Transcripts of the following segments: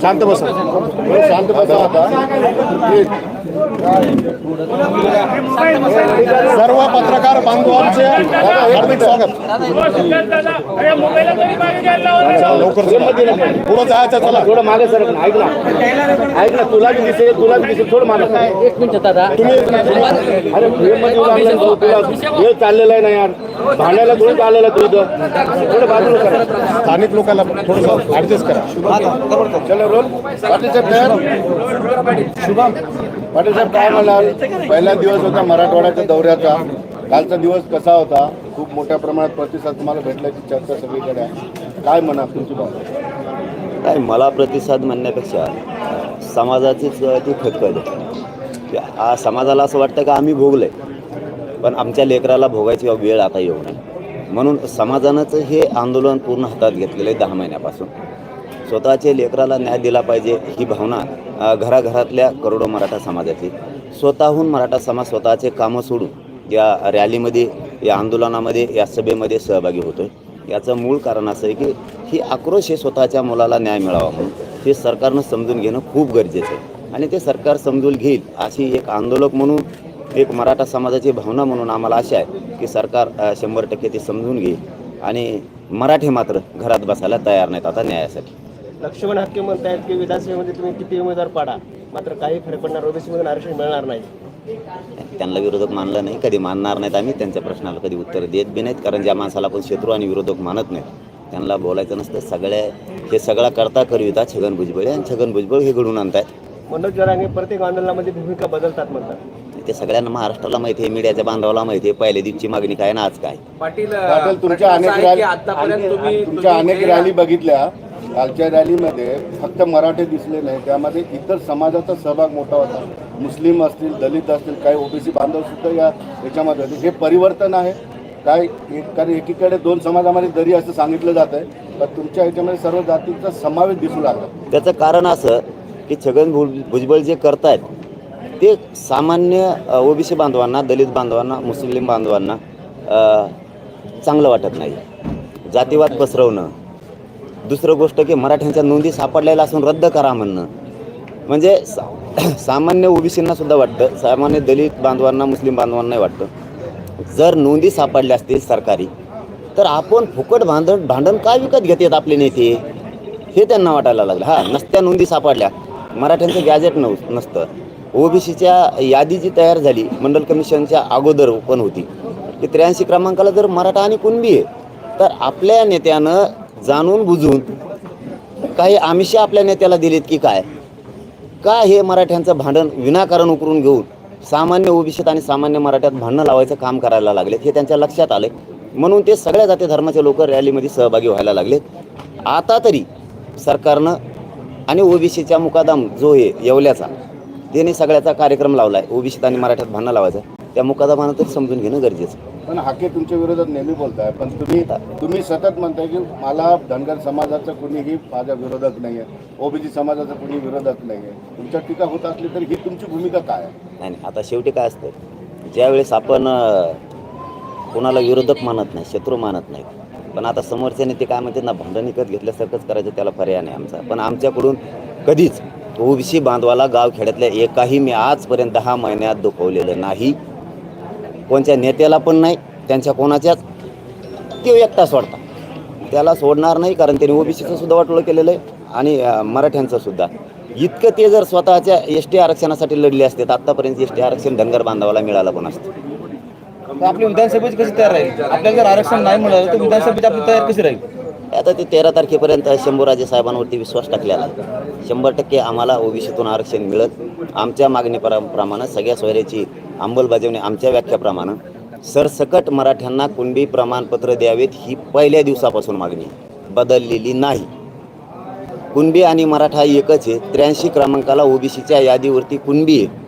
शांत बसा. शांत बसा. आता सर्व पत्रकार बांधवांचे हार्दिक स्वागत. पुढं जायचं चला. थोडं मागे सर ऐक ना. ऐक ना तुला बी दिसेल तुला बी दिसेल थोडं मागे. एक मिनिट दादा. तुम्ही अरे फ्रेममध्ये उभा राहिला ना, तुला वेळ चाललेला आहे ना यार. भांडायला थोडी चाललेला तू इथं थोडं बाजूला करा स्थानिक लोकांना थोडस ऍडजस्ट करा. चला रोल. पाटील साहेब तयार? शुभम. पाटील साहेब काय म्हणाल पहिला दिवस होता मराठवाड्याच्या दौऱ्याचा. कालचा दिवस कसा होता? खूप मोठ्या प्रमाणात प्रतिसाद तुम्हाला भेटल्याची चर्चा सगळीकडे आहे. काय म्हणा तुमची बाबा काय मला प्रतिसाद म्हणण्यापेक्षा समाजाचीच ती खतखत की समाजाला असं वाटतं का आम्ही भोगलंय. पण आमच्या लेकराला भोगायची वेळ आता येऊ नये. म्हणून समाजानंच हे आंदोलन पूर्ण हातात घेतलेलं आहे दहा महिन्यापासून. स्वतःच्या लेकराला न्याय दिला पाहिजे ही भावना घराघरातल्या करोडो मराठा समाजाची. स्वतःहून मराठा समाज स्वतःचे कामं सोडून या रॅलीमध्ये या आंदोलनामध्ये या सभेमध्ये सहभागी होतो आहे याचं मूळ कारण असं आहे की ही आक्रोश हे स्वतःच्या मुलाला न्याय मिळावा म्हणून हे सरकारनं समजून घेणं खूप गरजेचं आहे. आणि ते सरकार समजून घेईल अशी एक आंदोलक म्हणून एक मराठा समाजाची भावना म्हणून आम्हाला आशा आहे की सरकार शंभर टक्के ते समजून घेईल. आणि मराठी मात्र घरात बसायला तयार नाहीत आता न्यायासाठी. लक्ष्मण हक्के म्हणतायत की विधानसभेमध्ये तुम्ही किती उमेदवार पाडा? मात्र काही फरक पडणार ओबीसी मधून आरक्षण मिळणार नाही. त्यांना विरोधक मानलं नाही कधी मानणार नाहीत आम्ही त्यांच्या प्रश्नाला कधी उत्तर देत बी नाहीत कारण ज्या माणसाला आपण शत्रू आणि विरोधक मानत नाहीत त्यांना बोलायचं नसतं. सगळ्या हे सगळा करता करविता छगन भुजबळ आणि छगन भुजबळ हे घडून आणतायत. मनोज जरांगे प्रत्येक आंदोलनामध्ये भूमिका बदलतात म्हणतात. ते सगळ्यांना महाराष्ट्राला माहिती आहे मीडियाच्या बांधवाला माहिती आहे पहिल्या दिवशी मागणी काय ना आज काय? पाटील पाटील तुमच्या अनेक रॅली तुमच्या अनेक रॅली बघितल्या. कालच्या रॅलीमध्ये फक्त मराठी दिसले नाही त्यामध्ये इतर समाजाचा सहभाग मोठा होता. मुस्लिम असतील दलित असतील काही ओबीसी बांधव सुद्धा या याच्यामध्ये होते. हे परिवर्तन आहे. काय एक- कारण एकीकडे दोन समाजामध्ये दरी असं सांगितलं जात आहे पण तुमच्या ह्याच्यामध्ये सर्व जातींचा समावेश दिसू लागला. त्याचं कारण असं की छगन भुज भुजबळ जे करतायत ते सामान्य ओबीसी बांधवांना दलित बांधवांना मुस्लिम बांधवांना चांगलं वाटत नाही. जातीवाद पसरवणं दुसरं गोष्ट की मराठ्यांच्या नोंदी सापडलेल्या असून रद्द करा म्हणणं. म्हणजे सा सामान्य ओबीसींना सुद्धा वाटतं सामान्य दलित बांधवांना मुस्लिम बांधवांनाही वाटतं. जर नोंदी सापडल्या असतील सरकारी तर आपण फुकट भांडण भांडण काय विकत घेतात आपले नेते? हे त्यांना वाटायला लागलं. हा नसत्या नोंदी सापडल्या. मराठ्यांचं गॅजेट नव नसतं. ओबीसीच्या यादी जी तयार झाली मंडल कमिशनच्या अगोदर पण होती की त्र्याऐंशी क्रमांकाला जर मराठा आणि कुणबी आहे तर आपल्या नेत्यानं जाणून बुजून काही आमिषे आपल्या नेत्याला दिलीत की काय? का हे मराठ्यांचं भांडण विनाकारण उकरून घेऊन सामान्य ओबीसीत आणि सामान्य मराठ्यात भांडणं लावायचं काम करायला लागलेत हे त्यांच्या लक्षात आले म्हणून ते सगळ्या जाती धर्माचे लोक रॅलीमध्ये सहभागी व्हायला लागलेत. आता तरी सरकारनं आणि ओबीसीचा मुकादम जो आहे येवल्याचा त्याने सगळ्याचा कार्यक्रम लावला आहे ओबीसीत आणि मराठ्यात भांडणं लावायचं. त्या मुकादमानं तरी समजून घेणं गरजेचं पण हाके तुमच्या विरोधात नेहमी बोलताय. पण तुम्ही तुम्ही सतत म्हणताय की मला धनगर समाजाचं कुणीही माझ्या विरोधात नाही आहे ओबीसी समाजाचा कुणी विरोधात नाही आहे तुमच्या टीका होत असली तरी ही तुमची भूमिका काय आहे? नाही नाही. आता शेवटी काय असतं ज्यावेळेस आपण कोणाला विरोधक मानत नाही शत्रू मानत नाही पण आता समोरच्याने ते काय म्हणतात ना भांडण विकत घेतल्यासारखंच करायचं त्याला पर्याय नाही आमचा. पण आमच्याकडून कधीच ओबीसी बांधवाला गाव खेड्यातल्या एकाही मी आजपर्यंत दहा महिन्यात दुखवलेलं नाही. कोणत्या नेत्याला पण नाही त्यांच्या कोणाच्याच ते एकटा सोडता त्याला सोडणार नाही कारण त्यांनी ओबीसीचं सुद्धा वाटोळं केलेलं आहे आणि मराठ्यांचं सुद्धा. इतकं ते जर स्वतःच्या एस टी आरक्षणासाठी लढले असते तर आत्तापर्यंत एस टी आरक्षण धनगर बांधवाला मिळालं पण असतं. आपली विधानसभेची कशी तयार राहील? आपल्याला जर आरक्षण नाही मिळालं तर विधानसभेची आपली तयार कशी राहील? आता ते तेरा तारखेपर्यंत शंभूराजे साहेबांवरती विश्वास टाकलेला शंभर टक्के आम्हाला ओबीसीतून आरक्षण मिळत आमच्या मागणीप्रमाणे सगळ्या सोयऱ्याची अंमलबजावणी आमच्या व्याख्याप्रमाणे सरसकट मराठ्यांना कुणबी प्रमाणपत्र द्यावेत ही पहिल्या दिवसापासून मागणी बदललेली नाही. कुणबी आणि मराठा एकच आहे. त्र्याऐंशी क्रमांकाला ओबीसीच्या यादीवरती कुणबी आहे.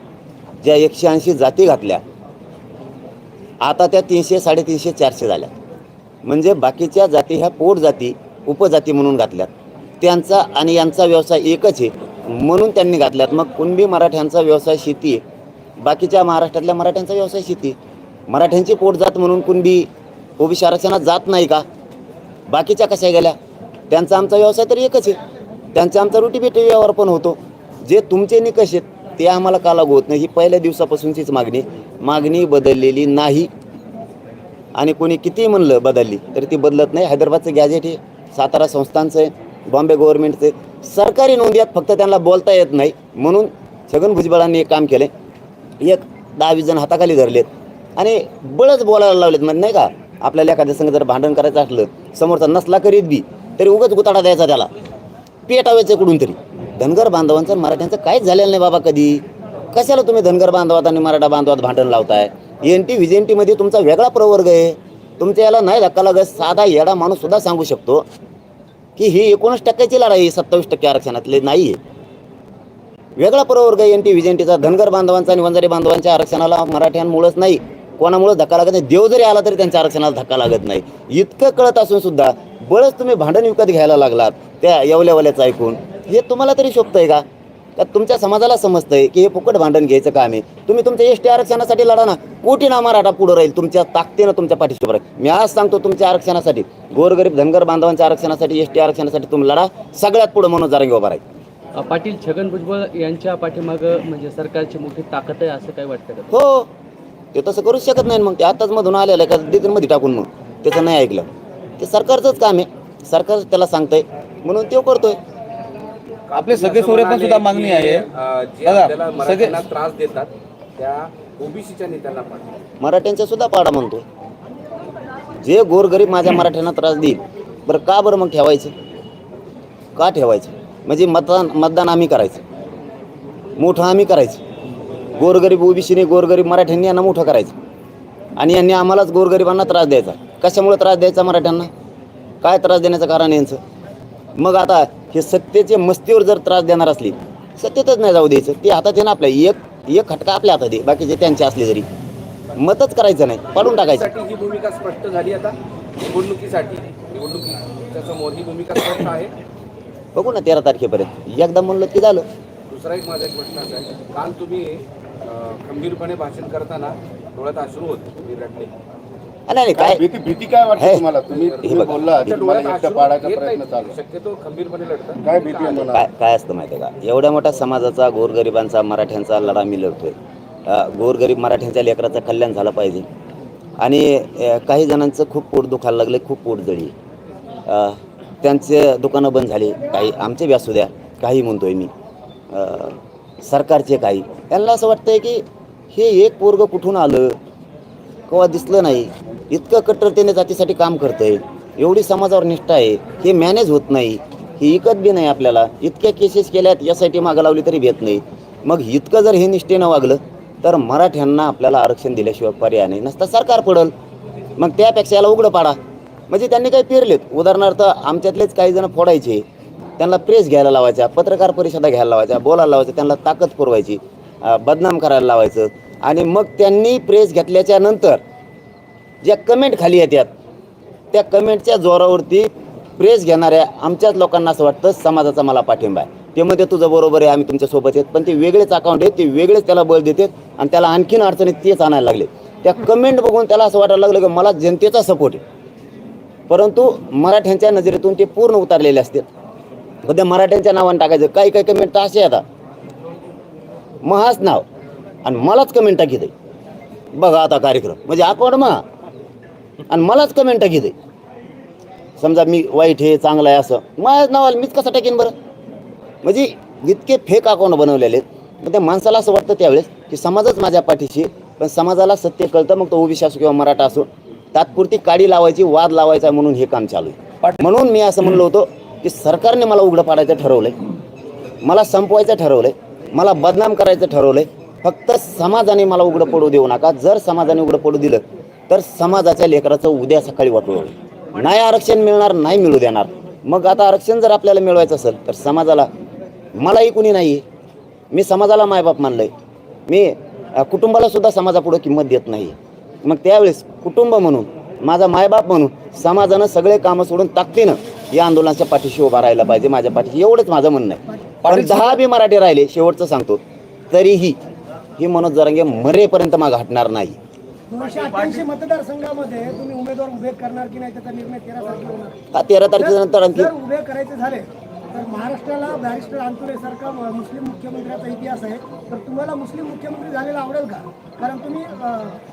ज्या एकशे ऐंशी जाती घातल्या आता त्या तीनशे साडेतीनशे चारशे झाल्या. म्हणजे बाकीच्या जाती ह्या पोट जाती उपजाती म्हणून घातल्यात. त्यांचा आणि यांचा व्यवसाय एकच आहे. म्हणून त्यांनी घातल्यात. मग कुणबी मराठ्यांचा व्यवसाय शेती आहे. बाकीच्या महाराष्ट्रातल्या मराठ्यांचा व्यवसाय शेती. मराठ्यांची पोट जात म्हणून कुणबी ओबीसी आरक्षणात जात नाही का? बाकीच्या कशा गेल्या? त्यांचा आमचा व्यवसाय तर एकच आहे. त्यांचा आमचा रुटीबेटी व्यवहार पण होतो. जे तुमचे निकष आहेत ते आम्हाला का लागू होत नाही? ही पहिल्या दिवसापासूनचीच मागणी मागणी बदललेली नाही. आणि कोणी कितीही म्हणलं बदलली तरी ती बदलत नाही. हैदराबादचं गॅजेट आहे सातारा संस्थांचं आहे बॉम्बे गव्हर्नमेंटचं आहे. सरकारी नोंदी आहेत फक्त त्यांना बोलता येत नाही. म्हणून छगन भुजबळांनी एक काम केलं एक दहा वीस जण हाताखाली धरलेत. आणि बळच बोलायला लावलेत म्हणजे नाही का? आपल्याला एखाद्या संघ जर भांडण करायचं असलं समोरचा नसला करीत बी तरी उगाच गुताडा द्यायचा त्याला. पेटावायचं कुठून तरी. धनगर बांधवांचं मराठ्यांचं काहीच झालेलं नाही बाबा कधी. कशाला तुम्ही धनगर बांधवात आणि मराठा बांधवात भांडण लावताय? एन टी व्हिज एन टीमध्ये तुमचा वेगळा प्रवर्ग आहे. तुमच्या याला नाही धक्का लागत साधा येडा माणूससुद्धा सांगू शकतो. की ही एकोणीस टक्क्याची लढाई सत्तावीस टक्के आरक्षणातले नाही आहे वेगळा प्रवर्ग एन टी व्हिजेंटीचा धनगर बांधवांचा आणि वंजारी बांधवांच्या आरक्षणाला मराठ्यांमुळेच नाही. कोणामुळे धक्का लागत नाही. देव जरी आला तरी त्यांच्या आरक्षणाला धक्का लागत नाही. इतकं कळत असून सुद्धा बळच तुम्ही भांडण विकत घ्यायला लागलात त्या येवल्यावल्याचं ऐकून. हे तुम्हाला तरी शोभतंय का? का तुमच्या समाजाला समजतंय की हे फुकट भांडण घ्यायचं काम आहे? तुम्ही तुमच्या एस टी आरक्षणासाठी लढा ना. कोटी ना मराठा पुढं राहील तुमच्या ताकदीनं तुमच्या पाठीशी राहील. मी आज सांगतो तुमच्या आरक्षणासाठी. गोरगरीब धनगर बांधवांच्या आरक्षणासाठी एस टी आरक्षणासाठी तुम्ही लढा. सगळ्यात पुढं म्हणून जारंगी उभा राहील. पाटील छगन भुजबळ यांच्या पाठीमागं म्हणजे सरकारची मोठी ताकद आहे असं काय वाटतं का हो. ते तसं करूच शकत नाही मग. ते आताच मधून आलेलं आहे का? डिग्रीमध्ये टाकून मग. त्याचं नाही ऐकलं. ते सरकारचंच काम आहे. सरकार त्याला सांगतंय. म्हणून तो करतोय. आपले सगळे पण सुद्धा मागणी आहे. सगळे- त्रास देतात त्या ओबीसीच्या नेत्यांना मराठ्यांचा सुद्धा पाडा म्हणतो जे गोरगरीब माझ्या मराठ्यांना त्रास देईल बरं का बरं मग ठेवायचं? का ठेवायचं? म्हणजे मतदान मतदान आम्ही करायचं. मोठं आम्ही करायचं. गोरगरीब ओबीसीने गोरगरीब मराठ्यांनी यांना मोठं करायचं. आणि यांनी आम्हालाच गोरगरिबांना त्रास द्यायचा. कशामुळे त्रास द्यायचा मराठ्यांना? काय त्रास देण्याचं कारण यांचं? मग आता हे सत्तेचे मस्तीवर जर त्रास देणार असली सत्तेतच नाही जाऊ द्यायचं. ते हातात आहे ना आपल्या. एक एक खटका आपल्या हातात आहे. बाकीचे त्यांचे असले जरी मतच करायचं नाही. पाडून टाकायचं. ही भूमिका स्पष्ट झाली आता. निवडणुकीसाठी निवडणुकीच्या समोर ही भूमिका स्पष्ट आहे. बघू ना तेरा तारखेपर्यंत. एकदा म्हणलं की झालं. दुसरा एक माझा एक प्रश्न असा आहे. काल तुम्ही अ, खंबीरपणे भाषण करताना डोळ्यात अश्रू होते रडले नाही नाही, काय? भीती भीती काय वाटते हे. तुम्हाला? तुम्ही हे तुम्ही बघा. बोलला तुमच्या तुम्हाला डोळ्यात एकटं अश्रू पाडायचा येत प्रयत्न. चालू. आहे. शक्यतो खंबीरपणे लढतात. काय भीती आहे काय काय असतं माहिती आहे का? एवढ्या मोठ्या समाजाचा गोरगरिबांचा मराठ्यांचा लढा मी लढतोय. अ, गोरगरीब मराठ्यांच्या लेकराचं कल्याण झालं पाहिजे. आणि अ, काही जणांचं खूप पोट दुखायला लागले खूप पोट जळी. त्यांचे दुकानं बंद झाली. काही आमचे बी असू द्या काही म्हणतोय मी. सरकारचे काही. त्यांना असं वाटतंय की हे एक पोरग कुठून आलं? केव्हा दिसलं नाही. इतकं कट्टरतेने जातीसाठी काम करतंय. एवढी समाजावर निष्ठा आहे. हे मॅनेज होत नाही. ही इकत बी नाही आपल्याला. इतक्या केसेस केल्यात यासाठी मागं लावली तरी भेट नाही. मग इतकं जर हे निष्ठेनं वागलं तर मराठ्यांना आपल्याला आरक्षण दिल्याशिवाय पर्याय नाही. नसता सरकार पडल. मग त्यापेक्षा याला उघडं पाडा. म्हणजे त्यांनी काही पेरलेत. उदाहरणार्थ आमच्यातलेच काही जण फोडायचे त्यांना प्रेस घ्यायला लावायच्या पत्रकार परिषदा घ्यायला लावायच्या बोलायला लावायचं त्यांना ताकद पुरवायची बदनाम करायला लावायचं. आणि मग त्यांनी प्रेस घेतल्याच्या नंतर ज्या कमेंट खाली येतात त्या कमेंटच्या जोरावरती प्रेस घेणाऱ्या आमच्याच लोकांना असं वाटतं समाजाचा मला पाठिंबा आहे. ते म्हणते तुझं बरोबर आहे आम्ही तुमच्यासोबत आहेत. पण ते वेगळेच अकाउंट आहेत ते वेगळेच त्याला बळ देतात आणि त्याला आणखीन अडचणीत तेच आणायला लागले. त्या कमेंट बघून त्याला असं वाटायला लागलं की मला जनतेचा सपोर्ट आहे. परंतु मराठ्यांच्या नजरेतून ते पूर्ण उतारलेले असतात सध्या त्या मराठ्यांच्या नावाने टाकायचं. काही काही कमेंट तर असे आता महाच नाव. आणि मलाच कमेंट टाकी दे. बघा आता कार्यक्रम. म्हणजे आकवड महा आणि मलाच कमेंट टाकी दे. समजा मी वाईट हे चांगलं आहे असं. माझ्याच नावाला मीच कसं टाकेन बरं? म्हणजे इतके फेक अकाउंट बनवलेले आहेत. मग त्या माणसाला असं वाटतं त्यावेळेस की समाजच माझ्या पाठीशी पण समाजाला सत्य कळतं मग तो ओबीसी असो किंवा मराठा असो तात्पुरती काडी लावायची वाद लावायचा म्हणून हे काम चालू आहे. म्हणून मी असं म्हणलो होतो की सरकारने मला उघडं पाडायचं ठरवलंय मला संपवायचं ठरवलंय मला बदनाम करायचं ठरवलंय. फक्त समाजाने मला उघडं पडू देऊ नका. जर समाजाने उघडं पडू दिलं तर समाजाच्या लेकराचं उद्या सकाळी वाटू नाही आरक्षण मिळणार नाही मिळू देणार. मग आता आरक्षण जर आपल्याला मिळवायचं असेल तर समाजाला मलाही कुणी नाही आहे मी समाजाला मायबाप मानलंय. मी कुटुंबाला सुद्धा समाजापुढं किंमत देत नाही मग त्यावेळेस कुटुंब म्हणून माझा मायबाप म्हणून समाजानं सगळे कामं सोडून ताकदीनं या आंदोलनाच्या पाठीशी उभा राहायला पाहिजे माझ्या पाठीशी. एवढंच माझं म्हणणं आहे. पण दहा बी मराठी राहिले शेवटचं सांगतो. तरीही ही मनोज जरांगे मरेपर्यंत माग हटणार नाही. मतदारसंघामध्ये तुम्ही उमेदवार उभे करणार की नाही त्याचा निर्णय तेरा तारखेला होणार. तेरा तारखेनंतर आणखी उभे करायचे झाले तर महाराष्ट्राला बॅरिस्टर अंतुरे सारखा म- मुस्लिम मुख्यमंत्र्याचा इतिहास आहे. तर तुम्हाला मुस्लिम मुख्यमंत्री झालेला आवडेल का? कारण तुम्ही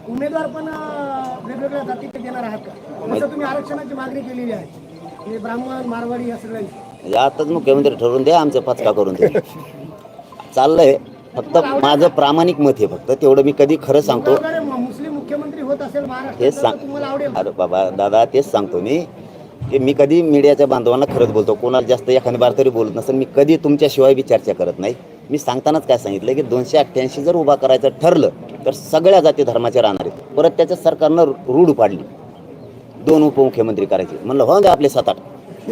उमेदवार पण वेगवेगळ्या जातीचे देणार आहात का? जसं तुम्ही आरक्षणाची मागणी केलेली आहे. म्हणजे ब्राह्मण मारवाडी या सगळ्यांची. आताच मुख्यमंत्री ठरवून द्या आमचं पाचका करून द्या चाललंय. फक्त माझं प्रामाणिक मत आहे फक्त. तेवढं मी कधी खरं सांगतो. मुस्लिम मुख्यमंत्री होत असेल तेच सांग? अरे बाबा दादा तेच सांगतो मी. की मी कधी मीडियाच्या बांधवांना खरंच बोलतो कोणाला जास्त एखादी बार तरी बोलत नसेल मी कधी तुमच्याशिवाय बी चर्चा करत नाही. मी सांगतानाच काय सांगितलं की दोनशे अठ्ठ्याऐंशी जर उभा करायचं ठरलं तर सगळ्या जाती धर्माच्या राहणार आहेत. परत त्याच्या सरकारनं रूढ पाडली. दोन उपमुख्यमंत्री करायचे. म्हणलं हो द्या आपले सात आठ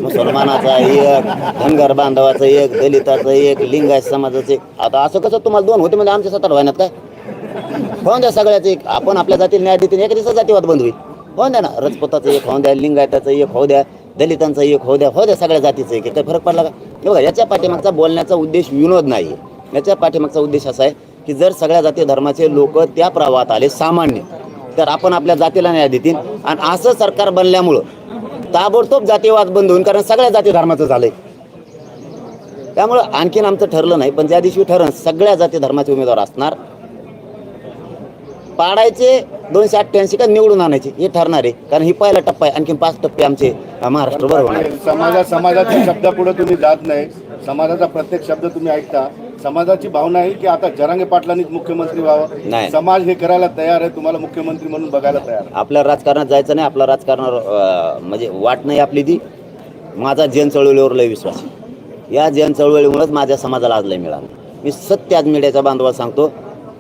मुसलमानाचा एक धनगर बांधवाचा एक दलिताचा एक लिंगायत समाजाचे आता असं कसं तुम्हाला दोन होते म्हणजे आमच्या सात आठ व्हायनात काय? होऊन द्या सगळ्याच एक. आपण आपल्या जातीला न्याय देते एक दिवसात जातीवाद बंद होईल. होऊन द्या ना. रजपुताचं एक होऊ द्या लिंगायताचं एक होऊ द्या दलितांचं एक होऊ द्या हो द्या सगळ्या जातीचं एक. काही फरक पडला का? हे बघा याच्या पाठीमागचा बोलण्याचा उद्देश विनोद नाही याच्या पाठीमागचा उद्देश असा आहे की जर सगळ्या जाती धर्माचे लोक त्या प्रवाहात आले सामान्य तर आपण आपल्या जातीला न्याय देतील. आणि असं सरकार बनल्यामुळं ताबडतोब जातीवाद बंद होईल कारण सगळ्या जाती धर्माचं झालंय. त्यामुळं आणखीन आमचं ठरलं नाही पण ज्या दिवशी ठरण सगळ्या जाती धर्माचे उमेदवार असणार. पाडायचे दोनशे अठ्ठ्याऐंशी का निवडून आणायचे हे ठरणार आहे. कारण ही पहिला टप्पा आहे आणखीन पाच टप्पे आमचे होणार आहेत. समाजा समाजाच्या शब्दापुढे तुम्ही जात नाही. समाजाचा प्रत्येक शब्द तुम्ही ऐकता. समाजाची भावना आहे की आता जरांगे पाटलांनीच मुख्यमंत्री व्हावं. नाही. समाज हे करायला तयार आहे तुम्हाला मुख्यमंत्री म्हणून बघायला तयार. आपल्या राजकारणात जायचं नाही आपला राजकारणावर म्हणजे वाट नाही आपली ती. माझा जन चळवळीवर लय विश्वास या जन चळवळीमुळेच माझ्या समाजाला आज लय मिळालं. मी सत्य आज मीडियाच्या बांधवाला सांगतो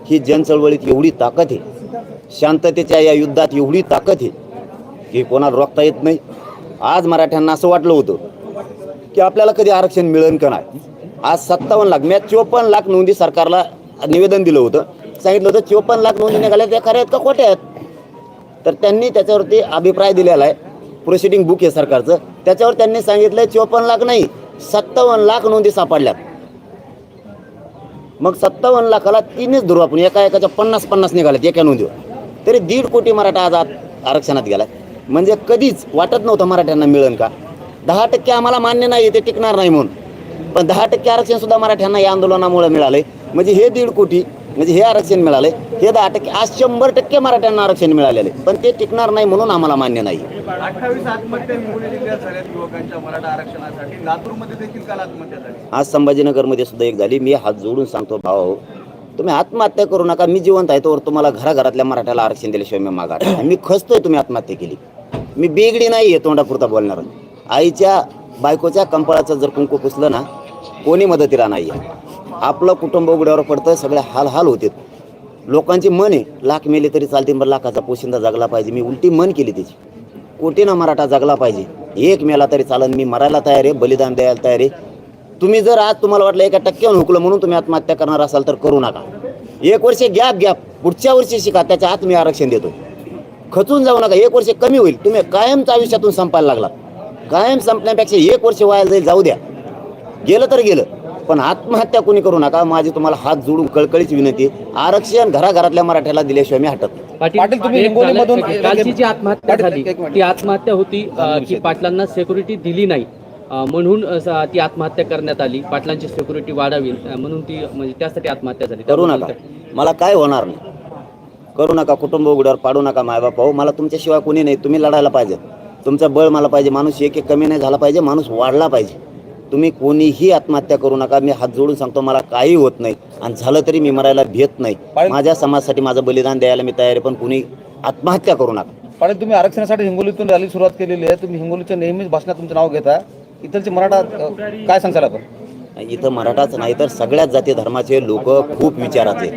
ही जनचळवळीत एवढी ताकद आहे. शांततेच्या या युद्धात एवढी ताकद आहे की कोणाला रोखता येत नाही. आज मराठ्यांना असं वाटलं होतं की आपल्याला कधी आरक्षण मिळेल का नाही. आज सत्तावन्न लाख मी चोपन्न लाख नोंदी सरकारला निवेदन दिलं होतं. सांगितलं होतं चोपन्न लाख नोंदी निघाल्या त्या खऱ्या आहेत का खोट्या आहेत? तर त्यांनी त्याच्यावरती अभिप्राय दिलेला आहे. प्रोसिडिंग बुक आहे सरकारचं. त्याच्यावर त्यांनी सांगितलं चोपन्न लाख नाही सत्तावन्न लाख नोंदी सापडल्यात. मग सत्तावन्न लाखाला तीनच धरू आपण एका एकाच्या पन्नास पन्नास निघाल्यात एका नोंदीवर. तरी दीड कोटी मराठा आज आरक्षणात गेला म्हणजे कधीच वाटत नव्हतं मराठ्यांना मिळेल का? दहा टक्के आम्हाला मान्य नाही ते टिकणार नाही म्हणून. पण दहा टक्के आरक्षणसुद्धा मराठ्यांना या आंदोलनामुळे मिळालंय. म्हणजे हे दीड कोटी म्हणजे हे आरक्षण मिळालंय. हे दहा टक्के आज शंभर टक्के मराठ्यांना आरक्षण मिळालेले पण ते टिकणार नाही म्हणून आम्हाला मान्य नाही. आज संभाजीनगरमध्ये सुद्धा एक झाली. मी हात जोडून सांगतो भाऊ तुम्ही आत्महत्या करू नका. मी जिवंत आहे तोवर तुम्हाला घराघरातल्या मराठ्याला आरक्षण दिल्याशिवाय मी मागा मी खचतोय तुम्ही आत्महत्या केली. मी बेगडी नाही आहे तोंडापुरता बोलणार. आईच्या बायकोच्या कंपाळाचं जर कुंकू पुसलं ना कोणी मदतीला नाही आहे. आपलं कुटुंब उघड्यावर पडतं सगळे हाल हाल होते. लोकांची मन आहे लाख मेले तरी चालते बरं लाखाचा पोशिंदा जगला पाहिजे. मी उलटी मन केली त्याची. कोटीना मराठा जगला पाहिजे. एक मेला तरी चालन मी मरायला तयार आहे बलिदान द्यायला तयार आहे. तुम्ही जर आज तुम्हाला वाटलं एका टक्क्यावर हुकलं म्हणून तुम्ही आत्महत्या करणार असाल तर करू नका. एक वर्ष गॅप गॅप. पुढच्या वर्षी शिका त्याच्या आत मी आरक्षण देतो. खचून जाऊ नका. एक वर्ष कमी होईल. तुम्ही कायमच आयुष्यातून संपायला लागला कायम संपण्यापेक्षा एक वर्ष वाया जाईल जाऊ द्या. गेलं तर गेलं. पण आत्महत्या कोणी करू नका. माझी तुम्हाला हात जोडून कळकळीची विनंती आहे. आरक्षण घराघरातल्या मराठ्याला दिल्याशिवाय मी हटत नाही. पाटील, तुम्ही एक हिंगोलीमधून- झालं- कालची जी आत्महत्या पाटील, झाली एक मिनिट. ती आत्महत्या होती अ, की पाटलांना सेक्युरिटी दिली नाही. अ, म्हणून अ, स- ती आत्महत्या करण्यात आली. पाटलांची सेक्युरिटी वाढावी अ, म्हणून ती म्हणजे त्यासाठी आत्महत्या झाली. करू नका. मला काय होणार नाही. करू नका कुटुंब उघड्यावर पाडू नका मायबाप भाऊ मला तुमच्याशिवाय कोणी नाही. तुम्ही लढायला पाहिजे तुमचं बळ मला पाहिजे. माणूस एक एक कमी नाही झाला पाहिजे. माणूस वाढला पाहिजे. तुम्ही कोणीही आत्महत्या करू नका. मी हात जोडून सांगतो मला काही होत नाही. आणि झालं तरी मी मरायला भेट नाही. माझ्या समाजासाठी माझं बलिदान द्यायला मी तयार आहे पण कुणी आत्महत्या करू नका. पाटील तुम्ही आरक्षणासाठी हिंगोलीतून रॅली सुरुवात केलेली आहे. तुम्ही हिंगोलीच्या नेहमीच भाषणात तुमचं नाव घेता. इथलचे मराठा काय सांगताल आपण? इथं मराठाच नाही तर सगळ्याच जाती धर्माचे लोक खूप विचाराचे.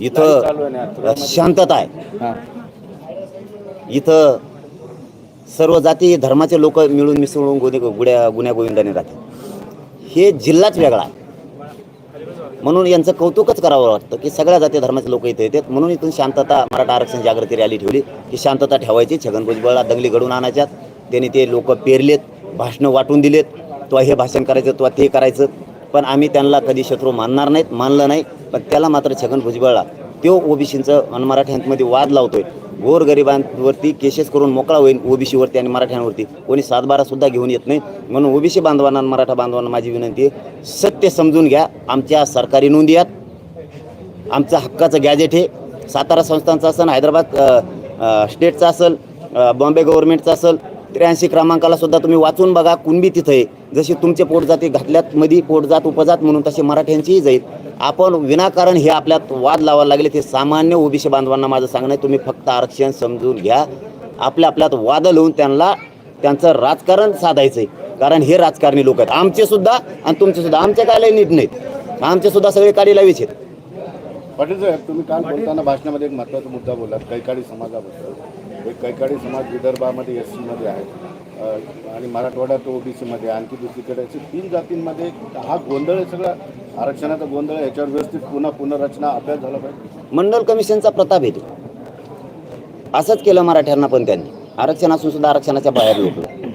इथं शांतता आहे. इथं सर्व जाती धर्माचे लोक मिळून मिसळून गुन्हे गुड्या गुन्ह्या गोविंदाने राहतात. हे जिल्हाच वेगळा आहे. म्हणून यांचं कौतुकच करावं वाटतं की सगळ्या जाती धर्माचे लोक इथे येतात. म्हणून इथून शांतता मराठा आरक्षण जागृती रॅली ठेवली की शांतता ठेवायची. छगन भुजबळला दंगली घडून आणायच्यात. त्यांनी ते लोक पेरलेत भाषणं वाटून दिलेत. तो हे भाषण करायचं तो ते करायचं. पण आम्ही त्यांना कधी शत्रू मानणार नाहीत मानलं नाही. पण त्याला मात्र छगन भुजबळला तो ओबीसींचं आणि मराठ्यांमध्ये वाद लावतोय. गोरगरिबांवरती केसेस करून मोकळा होईल ओबीसीवरती आणि मराठ्यांवरती. कोणी सातबारासुद्धा घेऊन येत नाही. म्हणून ओबीसी बांधवांना आणि मराठा बांधवांना माझी विनंती आहे सत्य समजून घ्या. आमच्या सरकारी नोंदी आहेत. आमचा हक्काचं गॅजेट हे सातारा संस्थांचं असेल हैदराबाद स्टेटचा स्टेटचं असेल बॉम्बे गव्हर्नमेंटचं असेल त्र्याऐंशी क्रमांकाला सुद्धा तुम्ही वाचून बघा. कुणबी तिथं आहे. जशी तुमचे पोट जाते घातल्यात मध्ये पोटजात उपजात म्हणून तसे मराठ्यांचीही जाईल. आपण विनाकारण हे आपल्यात वाद लावायला लागले ते सामान्य ओबीसी बांधवांना माझं सांगणं आहे तुम्ही फक्त आरक्षण समजून घ्या. आपल्या आपल्यात वाद लावून त्यांना त्यांचं राजकारण साधायचं आहे कारण हे राजकारणी लोक आहेत. आमचे सुद्धा आणि तुमचे सुद्धा. आमचे काय नीट नाहीत. आमचे सुद्धा सगळे काढी लावीच आहेत. पाटील साहेब तुम्ही काल बोलताना भाषणामध्ये एक महत्त्वाचा मुद्दा बोललात कैकाडी समाजाबद्दल. एक कैकाडी समाज विदर्भामध्ये एस सीमध्ये आहे. आणि आणि मराठवाड्यात ओबीसीमध्ये आणखी दुसरीकडे असे तीन जातींमध्ये हा गोंधळ सगळा. आरक्षणाचा गोंधळ याच्यावर व्यवस्थित पुन्हा पुनर्रचना अभ्यास झाला पाहिजे. मंडल कमिशनचा प्रताप येतो. असंच केलं मराठ्यांना पण त्यांनी. आरक्षण असून सुद्धा आरक्षणाच्या बाहेर लोकलं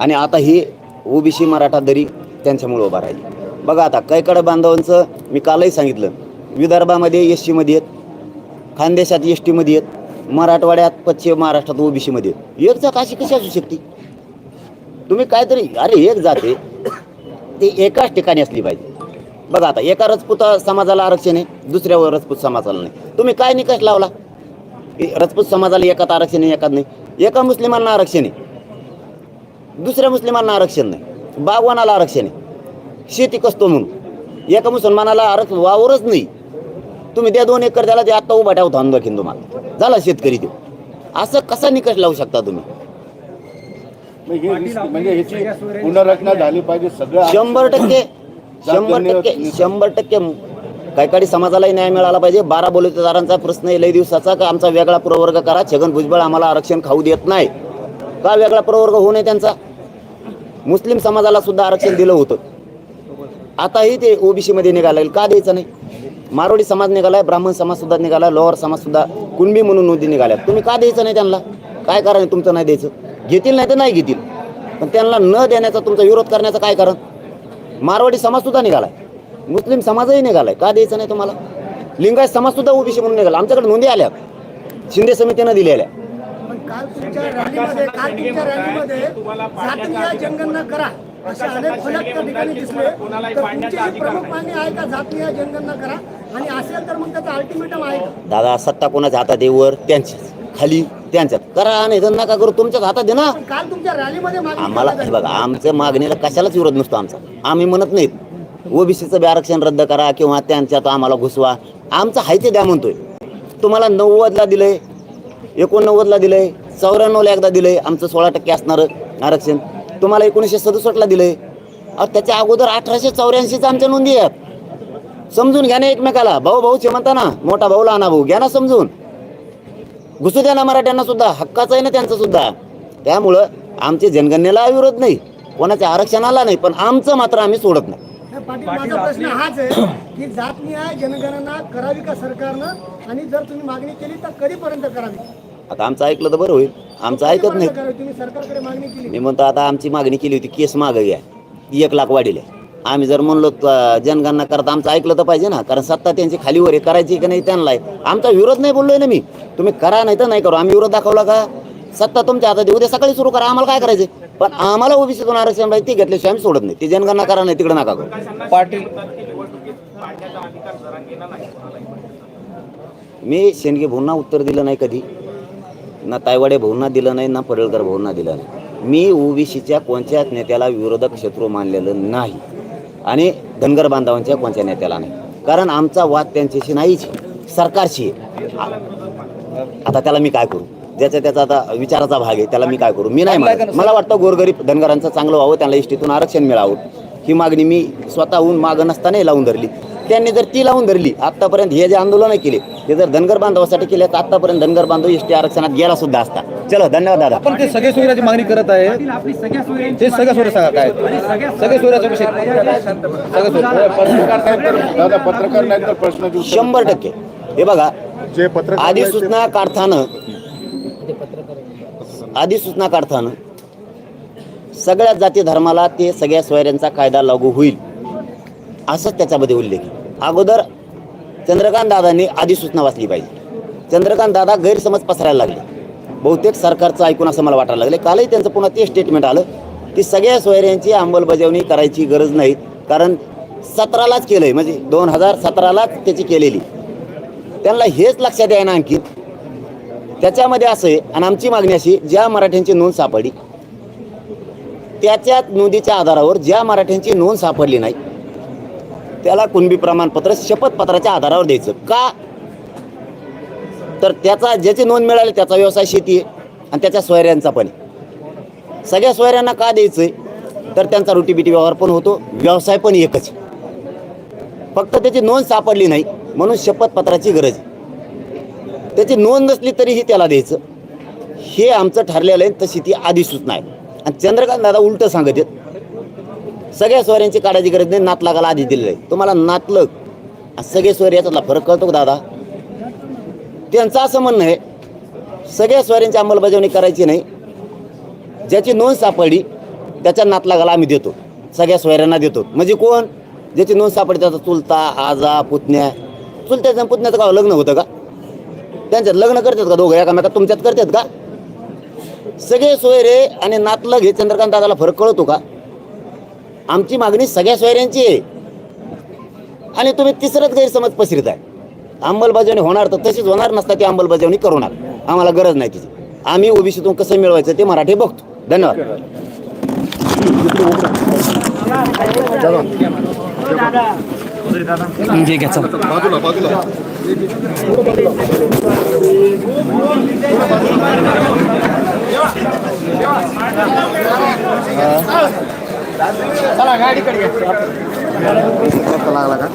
आणि आता ही ओबीसी मराठा दरी त्यांच्यामुळे उभा राहिली. बघा आता कैकड बांधवांचं मी कालही सांगितलं. विदर्भामध्ये एस सीमध्ये आहेत. खानदेशात एस टीमध्ये आहेत. मराठवाड्यात पश्चिम महाराष्ट्रात ओबीसीमध्ये. एक जात अशी कशी असू शकते? तुम्ही काहीतरी अरे एक जाते ते एकाच ठिकाणी असली पाहिजे. बघा आता एका राजपूत समाजाला आरक्षण आहे दुसऱ्या राजपूत समाजाला नाही. तुम्ही काय निकष लावला? ए- राजपूत समाजाला एकात आरक्षण आहे एकात नाही. एका मुस्लिमांना आरक्षण आहे. दुसऱ्या मुस्लिमांना आरक्षण नाही. बागवानाला आरक्षण आहे. शेती कसतो म्हणून. एका मुसलमानाला आरक्षण वावरच नाही. तुम्ही द्या दोन एकर त्याला ते आत्ता उभा ठेवता आणून तुम्हाला. झाला शेतकरी तो. असं कसा निकष लावू शकता तुम्ही? म्हणजे ह्याची पुनर्रचना झाली पाहिजे सगळं शंभर टक्के शंभर टक्के शंभर टक्के कैकाडी समाजालाही न्याय मिळाला पाहिजे. बारा बलुतेदारांचा प्रश्न आहे लई दिवसाचा का आमचा वेगळा प्रवर्ग करा. छगन भुजबळ आम्हाला आरक्षण खाऊ देत नाही. का वेगळा प्रवर्ग होऊ नये त्यांचा? मुस्लिम समाजाला सुद्धा आरक्षण दिलं होतं. आताही ते ओबीसी मध्ये निघालं. का द्यायचं नाही? मारवाडी समाज निघालाय ब्राह्मण समाज सुद्धा निघाला लोअर समाज सुद्धा कुणबी म्हणून नोंदी निघाल्या. तुम्ही का द्यायचं नाही त्यांना? काय कारण तुमचं नाही द्यायचं? घेतील नाही तर नाही घेतील. पण त्यांना न देण्याचा तुमचा विरोध करण्याचं काय कारण? मारवाडी समाज सुद्धा निघालाय. मुस्लिम समाजही निघालाय. का द्यायचं नाही तुम्हाला? लिंगायत समाज सुद्धा ओबीसी म्हणून निघाला. आमच्याकडे नोंदी आल्या. शिंदे समितीनं दिलेल्या करा? आणि असेल तर मग त्याचा अल्टिमेटम आहे का? दादा सत्ता कोणाच्या हातात आहे? वर त्यांच्याच खाली त्यांच्यात. करा नाही तर नका करू. तुमच्याच हातात आहे ना? पण काल तुमच्या रॅलीमध्ये मागणी आम्हाला हे. बघा आमच्या मागणीला कशालाच विरोध नसतो आमचा. आम्ही म्हणत नाहीत. ओबीसीचं बी आरक्षण रद्द करा किंवा त्यांच्यात आम्हाला घुसवा. आमचं हाय ते द्या म्हणतोय. तुम्हाला नव्वदला दिलंय. एकोणनव्वदला दिलंय. चौऱ्याण्णवला एकदा दिलंय. आमचं सोळा टक्के असणारं आरक्षण. तुम्हाला एकोणीसशे सदुसष्टला दिलंय. अहो त्याच्या अगोदर अठराशे चौऱ्याऐंशीचा आमच्या नोंदी आहेत. समजून घ्या ना एकमेकाला. भाऊ भाऊचे म्हणता ना मोठा भाऊ लहाना भाऊ घ्या ना समजून. घुसू द्या ना मराठ्यांना सुद्धा हक्काचं आहे ना त्यांचं सुद्धा. त्यामुळं आमचे जनगणनेला विरोध नाही कोणाच्या आरक्षणाला नाही पण आमचं मात्र आम्ही सोडत नाही. नाही, पाटील माझा प्रश्न हाच आहे की जातनिहाय जनगणना करावी का सरकारनं? आणि जर तुम्ही मागणी केली तर कधीपर्यंत करावी? आता आमचं ऐकलं तर बरं होईल. आमचं ऐकत नाही. कधीपर्यंत करावी? तुम्ही सरकारकडे मागणी केली. मी म्हणतो आता आमची मागणी केली होती केस मागं घ्या एक लाख वाढील. आहे. आम्ही जर म्हणलो जनगणना करता आमचं ऐकलं तर पाहिजे ना कारण सत्ता त्यांची खालीवर आहे करायची की नाही त्यांना आमचा विरोध नाही बोललोय ना मी. तुम्ही करा नाही तर नाही करू. आम्ही विरोध दाखवला का? सत्ता तुमच्या हातात. उद्या सकाळी सुरू करा. आम्हाला काय करायचं पण आम्हाला ओबीसीतून आरक्षण पाहिजे ते घेतल्याशिवाय आम्ही सोडत नाही. ती जनगणना करा नाही तिकडे नका करू. पाटील. मी शेंडगे भाऊंना उत्तर दिलं नाही कधी. ना तायवाडे भाऊंना दिलं नाही ना पडळकर भाऊंना दिलं नाही. मी ओबीसीच्या कोणत्याच नेत्याला विरोधक शत्रू मानलेलं नाही. आणि धनगर बांधवांच्या कोणत्या नेत्याला नाही. कारण आमचा वाद त्यांच्याशी नाहीच सरकारशी. आता त्याला मी काय करू? ज्याचा त्याचा आता विचाराचा भाग आहे त्याला मी काय करू? मी नाही म्हणत. मला वाटतं गोरगरीब धनगरांचं चांगलं व्हावं त्यांना इष्टीतून आरक्षण मिळावं. ही मागणी मी स्वतःहून मागं नसतानाही लावून धरली. त्यांनी जर ती लावून धरली आतापर्यंत हे जे आंदोलन केले ते जर धनगर बांधवासाठी केले तर आतापर्यंत धनगर बांधव एस टी आरक्षणात गेला सुद्धा असता. चलो धन्यवाद दादा. आपण ते सगळे सोयऱ्याची मागणी करत आहे. ते सगळ्या सोयऱ्या सांगा काय सगळे विषय दादा पत्रकार नाही तर शंभर टक्के. हे बघा जे पत्रकार अधिसूचना काढताना अधिसूचना काढताना सगळ्या जाती धर्माला ते सगळ्या सोयऱ्यांचा कायदा लागू होईल. असंच त्याच्यामध्ये उल्लेख आहे. अगोदर चंद्रकांत दादांनी अधिसूचना वाचली पाहिजे. चंद्रकांत दादा गैरसमज पसरायला लागले. बहुतेक सरकारचं ऐकून असं मला वाटायला लागले. कालही त्यांचं पुन्हा ते स्टेटमेंट आलं की सगळ्या सोयऱ्यांची अंमलबजावणी करायची गरज नाही. कारण सतरालाच केलं आहे म्हणजे दोन हजार सतरालाच त्याची केलेली. त्यांना हेच लक्षात आहे ना आणखी. त्याच्यामध्ये असं आहे आणि आमची मागणी अशी ज्या मराठ्यांची नोंद सापडली त्याच्या नोंदीच्या आधारावर ज्या मराठ्यांची नोंद सापडली नाही त्याला कुणबी प्रमाणपत्र शपथपत्राच्या आधारावर द्यायचं. का? तर त्याचा ज्याची नोंद मिळाली त्याचा व्यवसाय शेती आहे आणि त्याच्या सोयऱ्यांचा पण आहे. सगळ्या सोयऱ्यांना का द्यायचं आहे तर त्यांचा रोटीबिटी व्यवहार पण होतो व्यवसाय पण एकच आहे. फक्त त्याची नोंद सापडली नाही म्हणून शपथपत्राची गरज आहे. त्याची नोंद नसली तरीही त्याला द्यायचं. हे आमचं ठरलेलं आहे तशी ती अधिसूचना आहे. आणि चंद्रकांत दादा उलटं सांगत आहेत सगळ्या सोयऱ्यांची काढायची गरज नाही नातलागाला आधी दिलेलं आहे तुम्हाला नातलग सगळे सोयरे याच्यातला फरक कळतो का दादा? त्यांचं असं म्हणणं आहे सगळ्या सोयऱ्यांची अंमलबजावणी करायची नाही. ज्याची नोंद सापडली त्याच्या नातलागाला आम्ही देतो. सगळ्या सोयऱ्यांना देतो. म्हणजे कोण? ज्याची नोंद सापडली त्याचा चुलता आजा पुतण्या. चुलत्याचं पुतण्याचं का लग्न होतं का? त्यांच्यात लग्न करतात का दोघं? एकामेकात तुमच्यात करतात का? सगळे सोयरे आणि नातलग हे चंद्रकांत दादाला फरक कळतो का? आमची मागणी सगळ्या सोयऱ्यांची आहे. आणि तुम्ही तिसरंच गैरसमज पसरीत आहे अंमलबजावणी होणार तर तशीच होणार नसता ती अंमलबजावणी करू नका. आम्हाला गरज नाही तिची. आम्ही ओबीसीतून कसं मिळवायचं ते मराठी बघतो. धन्यवाद. बाजूला का?